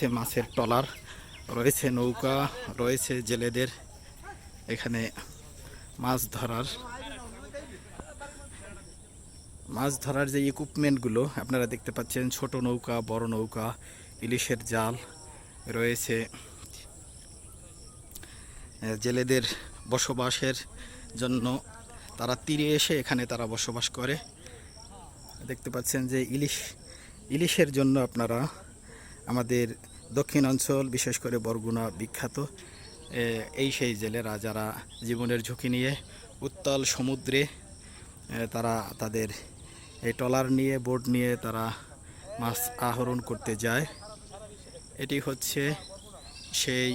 রয়েছে মাছের টলার রয়েছে নৌকা, রয়েছে জেলেদের। এখানে মাছ ধরার মাছ ধরার যে ইকুইপমেন্টগুলো আপনারা দেখতে পাচ্ছেন ছোট নৌকা, বড় নৌকা, ইলিশের জাল, রয়েছে জেলেদের বসবাসের জন্য তারা তীরে এসে এখানে তারা বসবাস করে। দেখতে পাচ্ছেন যে ইলিশ, ইলিশের জন্য আপনারা আমাদের দক্ষিণ অঞ্চল, বিশেষ করে বরগুনা বিখ্যাত এই সেই জেলেরা যারা জীবনের ঝুঁকি নিয়ে উত্তাল সমুদ্রে তারা তাদের এই ট্রলার নিয়ে, বোট নিয়ে তারা মাছ আহরণ করতে যায়। এটি হচ্ছে সেই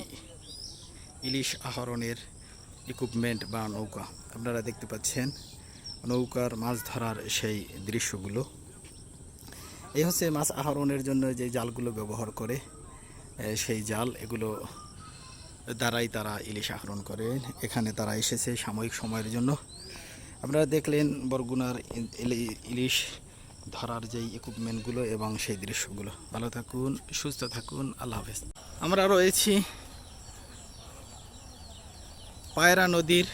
ইলিশ আহরণের ইকুইপমেন্ট বা নৌকা। আপনারা দেখতে পাচ্ছেন নৌকার মাছ ধরার সেই দৃশ্যগুলো। এই হচ্ছে মাছ আহরণের জন্য যে জালগুলো ব্যবহার করে সেই জাল, এগুলো দ্বারাই তারা ইলিশ আহরণ করে। এখানে তারা এসেছে সাময়িক সময়ের জন্য। আপনারা দেখলেন বরগুনার ইলি- ইলিশ ধরার যেই ইকুইপমেন্টগুলো এবং সেই দৃশ্যগুলো। ভালো থাকুন, সুস্থ থাকুন, আল্লাহ হাফেজ। আমরা রয়েছি পায়রা নদীর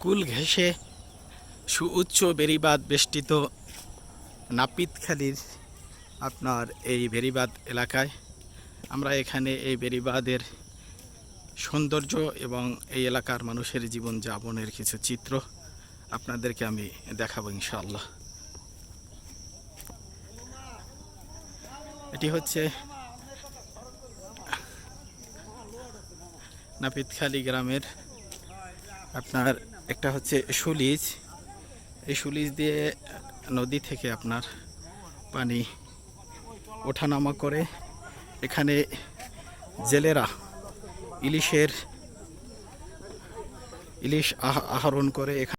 কুল ঘেঁষে সুউচ্চ বেড়িবাঁধ বেষ্টিত নাপিতখালির আপনার এই বেরিবাদ এলাকায়। আমরা এখানে এই বেরিবাদের সৌন্দর্য এবং এই এলাকার মানুষের জীবন যাপনের কিছু চিত্র আপনাদেরকে আমি দেখাবো ইনশাআল্লাহ। এটি হচ্ছে নাপিতখালী গ্রামের আপনার একটা হচ্ছে সুলিজ। এই সুলিজ দিয়ে নদী থেকে আপনার পানি ওঠানামা করে এখানে জেলেরা ইলিশের ইলিশ আহ- আহরণ করে এখানে